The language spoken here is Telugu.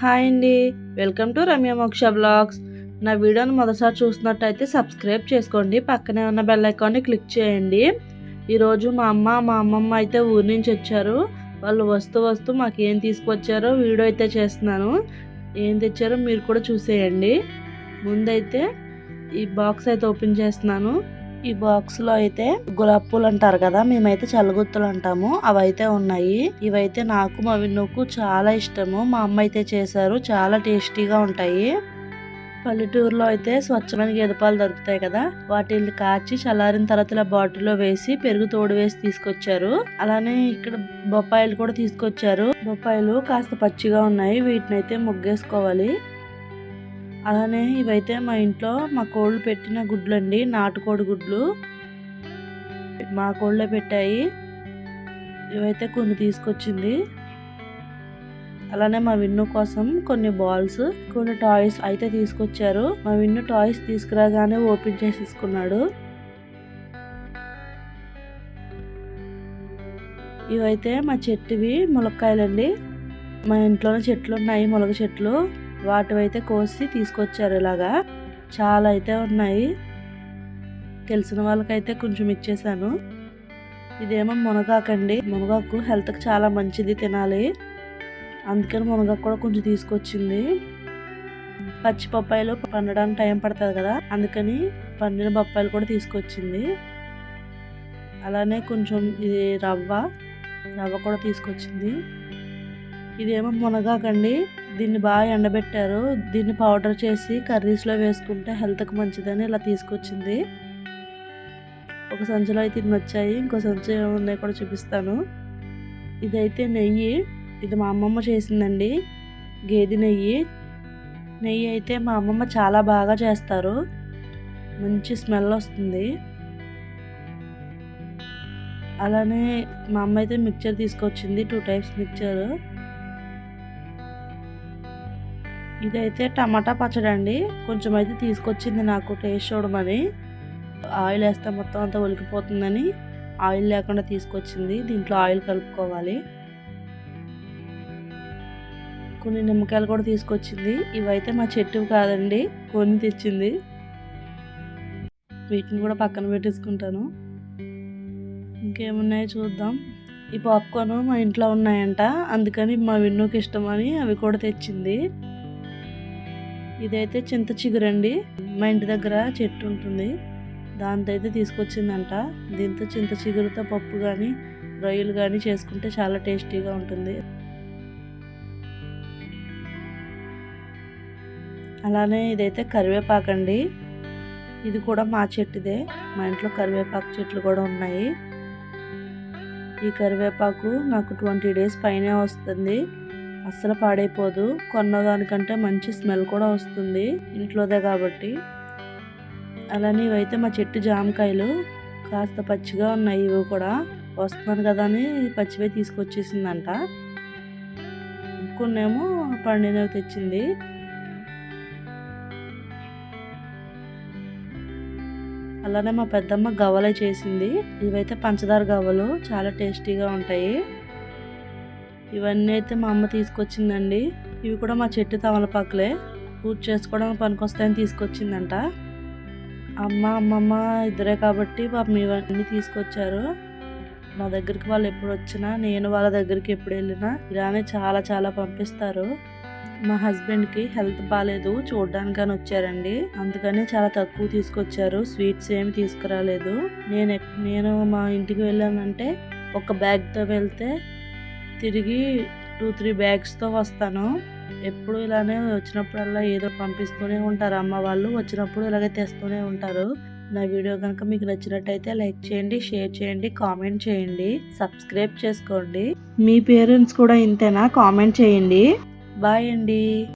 హాయ్ అండి. వెల్కమ్ టు రమ్య మోక్ష బ్లాగ్స్. నా వీడియోని మొదటిసారి చూసినట్టయితే సబ్స్క్రైబ్ చేసుకోండి. పక్కనే ఉన్న బెల్ ఐకాన్ని క్లిక్ చేయండి. ఈరోజు మా అమ్మ మా అమ్మమ్మ అయితే ఊరి నుంచి వచ్చారు. వాళ్ళు వస్తూ వస్తూ మాకు ఏం తీసుకొచ్చారో వీడియో అయితే చేస్తున్నాను. ఏం తెచ్చారో మీరు కూడా చూసేయండి. ముందైతే ఈ బాక్స్ అయితే ఓపెన్ చేస్తున్నాను. ఈ బాక్స్లో అయితే గులాబ్ పూలు అంటారు కదా మేమైతే చల్లగుత్తులు అంటాము. అవైతే ఉన్నాయి. ఇవైతే నాకు మా విన్నుకు చాలా ఇష్టము. మా అమ్మ అయితే చేశారు చాలా టేస్టీగా ఉంటాయి. పల్లెటూరులో అయితే స్వచ్ఛమైన గేదె పాలు దొరుకుతాయి కదా వాటిని కాచి చల్లారిన తర్వాత ఇలా బాటిల్లో వేసి పెరుగు తోడు వేసి తీసుకొచ్చారు. అలానే ఇక్కడ బొప్పాయిలు కూడా తీసుకొచ్చారు. బొప్పాయిలు కాస్త పచ్చిగా ఉన్నాయి వీటిని అయితే ముగ్గేసుకోవాలి. అలానే ఇవైతే మా ఇంట్లో మా కోళ్ళు పెట్టిన గుడ్లండి నాటుకోడి గుడ్లు. మా కోళ్ళే పెట్టాయి. ఇవైతే కొన్ని తీసుకొచ్చింది. అలానే మా విన్ను కోసం కొన్ని బాల్స్ కొన్ని టాయ్స్ అయితే తీసుకొచ్చారు. మా విన్ను టాయ్స్ తీసుకురాగానే ఓపెన్ చేసేసుకున్నాడు ఇవైతే మా చెట్టువి ములక్కాయలండి. మా ఇంట్లోనే చెట్లు ఉన్నాయి ములగ చెట్లు. వాటివైతే కోసి తీసుకొచ్చారు ఇలాగా. చాలా అయితే ఉన్నాయి. తెలిసిన వాళ్ళకైతే కొంచెం ఇచ్చేసాను. ఇదేమో మునగాకండి. మునగాకు హెల్త్కి చాలా మంచిది తినాలి. అందుకని మునగాకు కూడా కొంచెం తీసుకొచ్చింది. పచ్చి బొప్పాయిలు పండడానికి టైం పడుతుంది కదా. అందుకని పండిన బొప్పాయిలు కూడా తీసుకొచ్చింది. అలానే కొంచెం ఇది రవ్వ రవ్వ కూడా తీసుకొచ్చింది. ఇదేమో మునగాకండి. దీన్ని బాగా ఎండబెట్టారు. దీన్ని పౌడర్ చేసి కర్రీస్లో వేసుకుంటే హెల్త్కి మంచిదని ఇలా తీసుకొచ్చింది. ఒక సంచిలో అయితే ఇన్ని వచ్చాయి. ఇంకో సంచి ఉన్నాయి కూడా చూపిస్తాను. ఇదైతే నెయ్యి. ఇది మా అమ్మమ్మ చేసిందండి. గేదె నెయ్యి. నెయ్యి అయితే మా అమ్మమ్మ చాలా బాగా చేస్తారు. మంచి స్మెల్ వస్తుంది. అలానే మా అమ్మ అయితే మిక్చర్ తీసుకొచ్చింది. టూ టైప్స్ మిక్చర్ ఇదైతే టమాటా పచ్చడి అండి కొంచెం అయితే తీసుకొచ్చింది నాకు టేస్ట్ చూడమని. ఆయిల్ వేస్తే మొత్తం అంతా ఒలికిపోతుందని ఆయిల్ లేకుండా తీసుకొచ్చింది. దీంట్లో ఆయిల్ కలుపుకోవాలి. కొన్ని నిమ్మకాయలు కూడా తీసుకొచ్చింది. ఇవైతే మా చెట్టు కాదండి కొన్ని తెచ్చింది. వీటిని కూడా పక్కన పెట్టేసుకుంటాను. ఇంకేమున్నాయో చూద్దాం. ఈ పాప్కార్న్ మా ఇంట్లో ఉన్నాయంట. అందుకని మా విన్నుకి ఇష్టమని అవి కూడా తెచ్చింది. ఇదైతే చింత చిగురండి. మా ఇంటి దగ్గర చెట్టు ఉంటుంది. దాంతో అయితే తీసుకొచ్చిందంట. దీంతో చింత చిగురుతో పప్పు కానీ రొయ్యలు కానీ చేసుకుంటే చాలా టేస్టీగా ఉంటుంది. అలానే ఇదైతే కరివేపాకు అండి ఇది కూడా మా చెట్టుదే. మా ఇంట్లో కరివేపాకు చెట్లు కూడా ఉన్నాయి. ఈ కరివేపాకు నాకు ట్వంటీ డేస్ పైనే వస్తుంది. అస్సలు పాడైపోదు. కొన్నదానికంటే మంచి స్మెల్ కూడా వస్తుంది. ఇంట్లోదే కాబట్టి. అలానే ఇవైతే మా చెట్టు జామకాయలు. కాస్త పచ్చిగా ఉన్నాయి ఇవి కూడా. వస్తున్నాను కదా అని పచ్చివే తీసుకొచ్చేసిందంట. కొన్నేమో పండినవి తెచ్చింది. అలానే మా పెద్దమ్మ గవ్వలే చేసింది. ఇవైతే పంచదార గవ్వలు. చాలా టేస్టీగా ఉంటాయి. ఇవన్నీ అయితే మా అమ్మ తీసుకొచ్చిందండి. ఇవి కూడా మా చెట్టు తమలపాకులే. పూజ చేసుకోవడానికి పనికొస్తాయని తీసుకొచ్చిందంట. అమ్మ అమ్మమ్మ ఇద్దరే కాబట్టి పాపం ఇవన్నీ తీసుకొచ్చారు. నా దగ్గరికి వాళ్ళు ఎప్పుడు వచ్చినా నేను వాళ్ళ దగ్గరికి ఎప్పుడు వెళ్ళినా ఇలానే చాలా చాలా పంపిస్తారు. మా హస్బెండ్కి హెల్త్ బాగాలేదు చూడడానికని వచ్చారండి. అందుకని చాలా తక్కువ తీసుకొచ్చారు. స్వీట్స్ ఏమి తీసుకురాలేదు. నేను నేను మా ఇంటికి వెళ్ళానంటే ఒక బ్యాగ్తో వెళ్తే తిరిగి టూ త్రీ బ్యాగ్స్తో వస్తాను. ఎప్పుడు ఇలానే వచ్చినప్పుడల్లా ఏదో పంపిస్తూనే ఉంటారు. అమ్మ వాళ్ళు వచ్చినప్పుడు ఇలాగే తెస్తూనే ఉంటారు. నా వీడియో కనుక మీకు నచ్చినట్టయితే లైక్ చేయండి షేర్ చేయండి కామెంట్ చేయండి సబ్స్క్రైబ్ చేసుకోండి. మీ పేరెంట్స్ కూడా ఇంతేనా? కామెంట్ చేయండి. బాయ్ అండి.